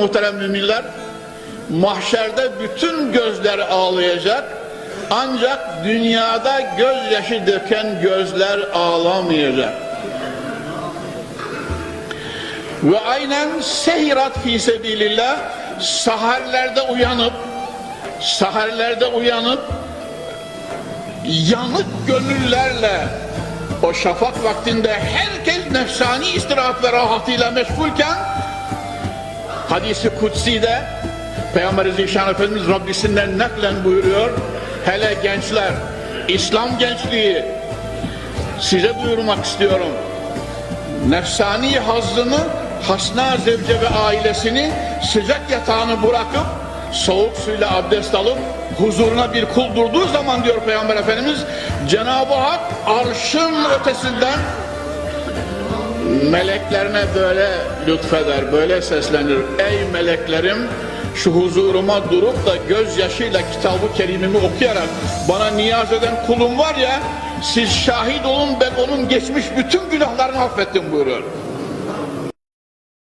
Muhterem müminler, mahşerde bütün gözler ağlayacak, ancak dünyada gözyaşı döken gözler ağlamayacak. Ve aynen sehirat fi saharlerde uyanıp saharlerde uyanıp yanık gönüllerle o şafak vaktinde herkes nefsani istirahat ve rahatıyla meşgulken hadisi kutsi'de Peygamber Zişan Efendimiz Rabbisinden naklen buyuruyor. Hele gençler İslam gençliği size duyurmak istiyorum. Nefsani hazzını hasna zevce ve ailesini sıcak yatağını bırakıp soğuk suyla abdest alıp huzuruna bir kul durduğu zaman diyor Peygamber Efendimiz Cenab-ı Hak arşın ötesinden meleklerine böyle lütfeder, böyle seslenir. Ey meleklerim şu huzuruma durup da gözyaşıyla kitabı kerimimi okuyarak bana niyaz eden kulum var ya siz şahit olun ben onun geçmiş bütün günahlarını affettim buyuruyor.